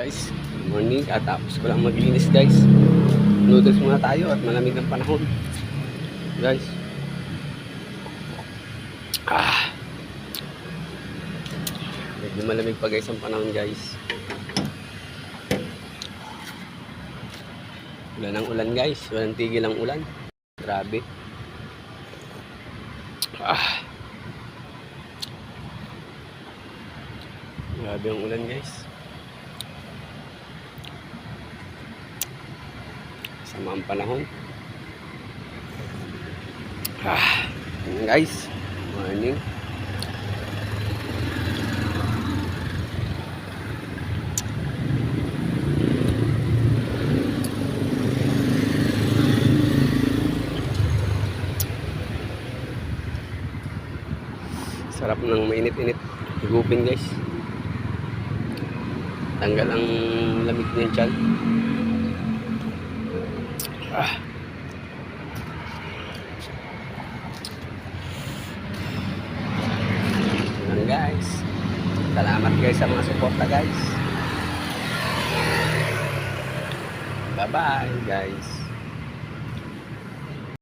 Guys, good morning. Katapos ko lang maglinis guys. Noodles muna tayo at malamig ang panahon. Guys. Ah. Medyo malamig pa guys ang panahon guys. Ulan ang ulan guys. Walang tigil ang ulan. Grabe. Ah. Grabe ang ulan guys. Sama panahon. Ah, guys. Morning. Sarap ng mainit-init. Higupin guys. Tanggal ang lamig niyan tiyan. Ah. Yan guys. Salamat guys sa mga suporta guys. Bye bye guys.